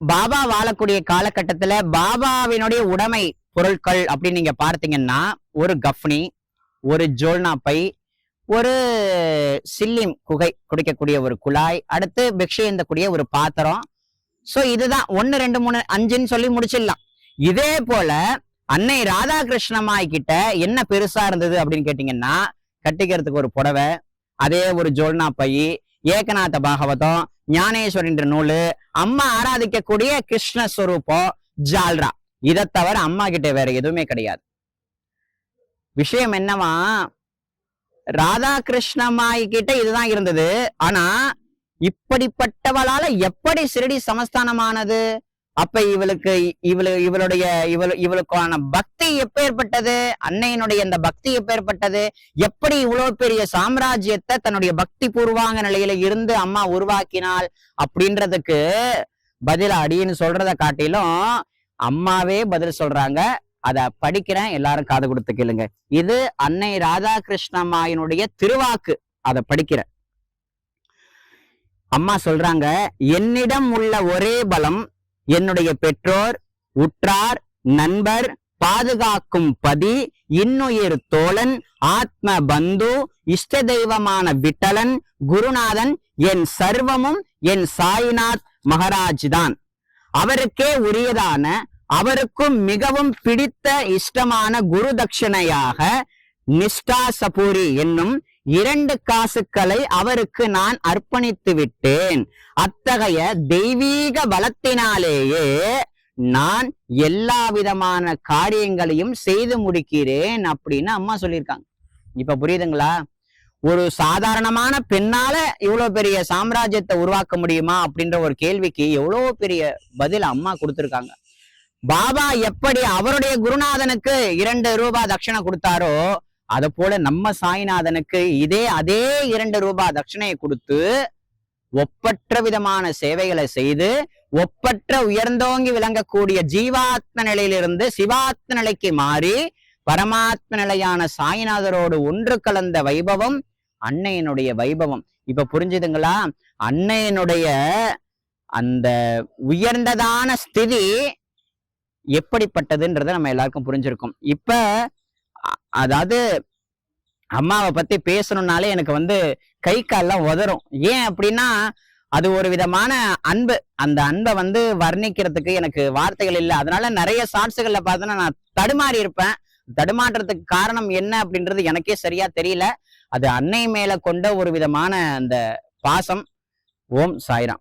பாபா வாழக்கூடிய காலகட்டத்துல பாபாவினுடைய உடைமை பொருட்கள் அப்படின்னு நீங்க பார்த்தீங்கன்னா ஒரு கஃப்னி ஒரு ஜோல்னா பை ஒரு சில்லிம் குகை குடிக்கக்கூடிய ஒரு குழாய் அடுத்து பிக்ஷை ஏந்தக்கூடிய ஒரு பாத்திரம். சோ இதுதான் ஒன்னு ரெண்டு மூணு அஞ்சுன்னு சொல்லி முடிச்சிடலாம். இதே போல அன்னை ராதாகிருஷ்ணமாய் கிட்ட என்ன பெருசா இருந்தது அப்படின்னு கேட்டீங்கன்னா கட்டிக்கிறதுக்கு ஒரு புடவை அதே ஒரு ஜோல்னா பை ஏகநாத பாகவதம் ஞானேஸ்வரின்ற நூலு அம்மா ஆராதிக்கக்கூடிய கிருஷ்ணஸ்வரூபம் ஜால்ரா. இதை தவிர அம்மா கிட்ட வேற எதுவுமே கிடையாது. விஷயம் என்னவா? ராதா கிருஷ்ணமாய் கிட்ட இதுதான் இருந்தது. ஆனா இப்படிப்பட்டவளால எப்படி சிறடி சமஸ்தானமானது? அப்ப இவளுக்கு இவளு இவளுடைய இவள் இவளுக்கான பக்தி எப்பேற்பட்டது? அன்னையினுடைய இந்த பக்தி எப்பேற்பட்டது? எப்படி இவ்வளவு பெரிய சாம்ராஜ்யத்தை தன்னுடைய பக்தி பூர்வாங்க நிலையில இருந்து அம்மா உருவாக்கினாள் அப்படின்றதுக்கு பதில் அடின்னு சொல்றத காட்டிலும் அம்மாவே பதில் சொல்றாங்க. அத படிக்கிறேன். எல்லாரும் காது கொடுத்து கேளுங்க. இது அன்னை ராதாகிருஷ்ணம்மாயினுடைய திருவாக்கு. அதை படிக்கிறேன். அம்மா சொல்றாங்க என்னிடம் உள்ள ஒரே பலம் என்னுடைய பெற்றோர் உற்றார் நண்பர் பாதுகாக்கும் பதி இன்னுயிர் தோழன் ஆத்ம பந்து இஷ்ட தெய்வமான விட்டலன் குருநாதன் என் சர்வமும் என் சாய்நாத் மகராஜ் தான். அவருக்கே உரியதான அவருக்கும் மிகவும் பிடித்த இஷ்டமான குரு தட்சிணையாக நிஷ்டா சபூரி என்னும் இரண்டு காசுக்களை அவருக்கு நான் அர்ப்பணித்து விட்டேன். அத்தகைய தெய்வீக பலத்தினாலேயே நான் எல்லா விதமான காரியங்களையும் செய்து முடிக்கிறேன் அப்படின்னு அம்மா சொல்லியிருக்காங்க. இப்ப புரியுதுங்களா? ஒரு சாதாரணமான பெண்ணால இவ்வளவு பெரிய சாம்ராஜ்யத்தை உருவாக்க முடியுமா அப்படின்ற ஒரு கேள்விக்கு எவ்வளவு பெரிய பதில் அம்மா கொடுத்துருக்காங்க. பாபா எப்படி அவருடைய குருநாதனுக்கு இரண்டு ரூபாய் தட்சணை கொடுத்தாரோ அதை போல நம்ம சாய்நாதனுக்கு இதே அதே இரண்டு ரூபாய் தட்சிணையை கொடுத்து ஒப்பற்ற விதமான சேவைகளை செய்து ஒப்பற்ற உயர்ந்தோங்கி விளங்கக்கூடிய ஜீவாத்ம நிலையிலிருந்து சிவாத்ம நிலைக்கு மாறி பரமாத்ம நிலையான சாய்நாதரோடு ஒன்று கலந்த வைபவம் அன்னையனுடைய வைபவம். இப்ப புரிஞ்சுதுங்களா? அன்னையனுடைய அந்த உயர்ந்ததான ஸ்திதி எப்படிப்பட்டதுன்றத நம்ம எல்லாருக்கும் புரிஞ்சிருக்கும். இப்ப அதாவது அம்மாவை பத்தி பேசணும்னாலே எனக்கு வந்து கை கால்லாம் உதறும். ஏன் அப்படின்னா அது ஒரு விதமான அன்பு. அந்த அன்பை வந்து வர்ணிக்கிறதுக்கு எனக்கு வார்த்தைகள் இல்லை. அதனால நிறைய ஷார்ட்ஸுகளில் பார்த்தோன்னா நான் தடுமாறி இருப்பேன். தடுமாற்றத்துக்கு காரணம் என்ன அப்படின்றது எனக்கே சரியா தெரியல. அது அன்னை மேல கொண்ட ஒரு விதமான அந்த பாசம். ஓம் சாய்ராம்.